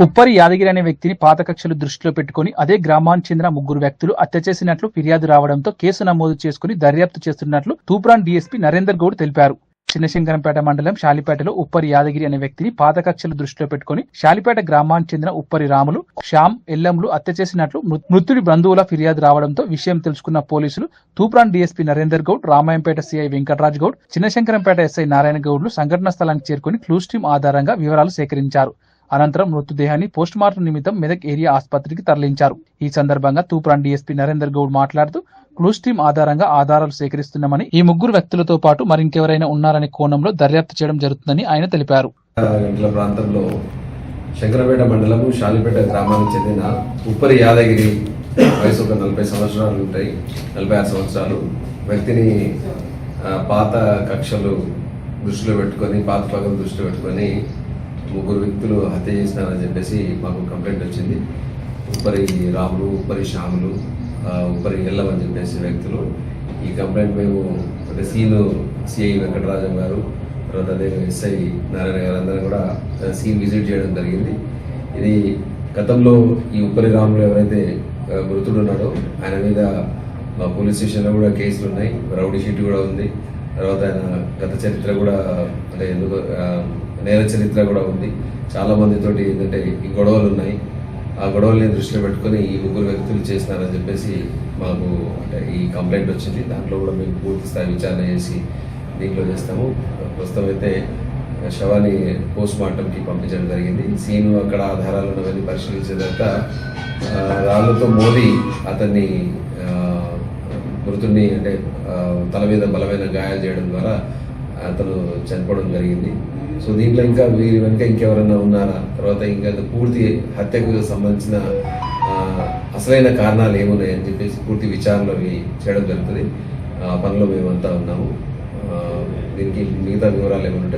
ఉప్పరి యాదగిరి అనే వ్యక్తిని పాత కక్షలు దృష్టిలో పెట్టుకుని అదే గ్రామానికి చెందిన ముగ్గురు వ్యక్తులు హత్య చేసినట్లు ఫిర్యాదు రావడంతో కేసు నమోదు చేసుకుని దర్యాప్తు చేస్తున్నట్లు తూప్రాన్ డీఎస్పీ నరేందర్ గౌడ్ తెలిపారు. చిన్నశంకరంపేట మండలం శాలిపేటలో ఉప్పరి యాదగిరి అనే వ్యక్తిని పాత కక్షలు దృష్టిలో పెట్టుకుని శాలిపేట గ్రామానికి చెందిన ఉప్పరి రాములు శ్యామ్ ఎల్లంలు హత్య చేసినట్లు మృ- మృతుడి బంధువుల ఫిర్యాదు రావడంతో విషయం తెలుసుకున్న పోలీసులు Toopran DSP Narender Goud Ramayampet CI Venkataraj Goud Chinnashankarampet SI Narayana గౌడ్లు సంఘటనా స్థలానికి చేరుకుని క్లూస్ టీమ్ ఆధారంగా వివరాలు సేకరించారు. అనంతరం మృతదేహాన్ని పోస్టుమార్టం నిమిత్తం మెదక్ ఏరియా ఆసుపత్రికి తరలించారు. ఈ సందర్భంగా తూప్రాన్ డీఎస్పీ నరేందర్ గౌడ్ మాట్లాడుతూ క్లూస్ టీమ్ ఆధారంగా ఆధారాలు సేకరిస్తున్నామని ఈ ముగ్గురు వ్యక్తులతో పాటు మరింకెవరైనా ఉన్నారనే కోణంలో దర్యాప్తు చేయడం జరుగుతుందని ఆయన తెలిపారు. ప్రాంతంలో శంకరపేట మండలము షాలిపేట గ్రామానికి చెందిన ఉప్పరి యాదగిరి వయసు ఒక నలభై సంవత్సరాలు ఉంటాయి. నలభై ఆరు సంవత్సరాలు. వ్యక్తిని పాత కక్షలు దృష్టిలో పెట్టుకొని పాత పగలు దృష్టిలో పెట్టుకొని ముగ్గురు వ్యక్తులు హత్య చేసినారని చెప్పేసి మాకు కంప్లైంట్ వచ్చింది. ఉప్పరి రాములు ఉప్పరి శ్యాములు ఆ, ఉప్పరి చెప్పేసి వ్యక్తులు. ఈ కంప్లైంట్ మేము సీన్ సీను సిఐ వెంకటరాజం గారు తర్వాత అదే ఎస్ఐ నారాయణ గారు అందరూ కూడా సీన్ విజిట్ చేయడం జరిగింది. ఇది గతంలో ఈ ఉప్పరి రాములు ఎవరైతే మృతుడున్నాడో ఉన్నాడో ఆయన మీద మా పోలీస్ స్టేషన్లో కూడా కేసులు ఉన్నాయి రౌడీ షీట్ కూడా ఉంది. తర్వాత ఆయన గత చరిత్ర కూడా అంటే ఎందుకు నేర చరిత్ర కూడా ఉంది. చాలా మందితోటి ఏంటంటే ఈ గొడవలు ఉన్నాయి. ఆ గొడవల్ని దృష్టిలో పెట్టుకొని ఈ ముగ్గురు వ్యక్తులు చేసినారని చెప్పేసి మాకు అంటే ఈ కంప్లైంట్ వచ్చింది. దాంట్లో కూడా మేము పూర్తి స్థాయి విచారణ చేసి దీంట్లో చేస్తాము. ప్రస్తుతం అయితే శవాన్ని పోస్ట్ మార్టంకి పంపించడం జరిగింది. సీను అక్కడ ఆధారాలు ఉన్నవన్నీ పరిశీలించేదాకా ఆ, రాళ్ళతో మోదీ అతన్ని మృతుడిని అంటే తల మీద బలమైన గాయాలు చేయడం ద్వారా అతను చనిపోవడం జరిగింది. సో దీంట్లో ఇంకా వీరి వెనుక ఇంకెవరైనా ఉన్నారా? తర్వాత ఇంకా పూర్తి హత్యకు సంబంధించిన అసలైన కారణాలు ఏమున్నాయని అని చెప్పేసి పూర్తి విచారణలు అవి చేయడం జరుగుతుంది. ఆ పనిలో మేమంతా ఉన్నాము. దీనికి మిగతా వివరాలు ఏమైనా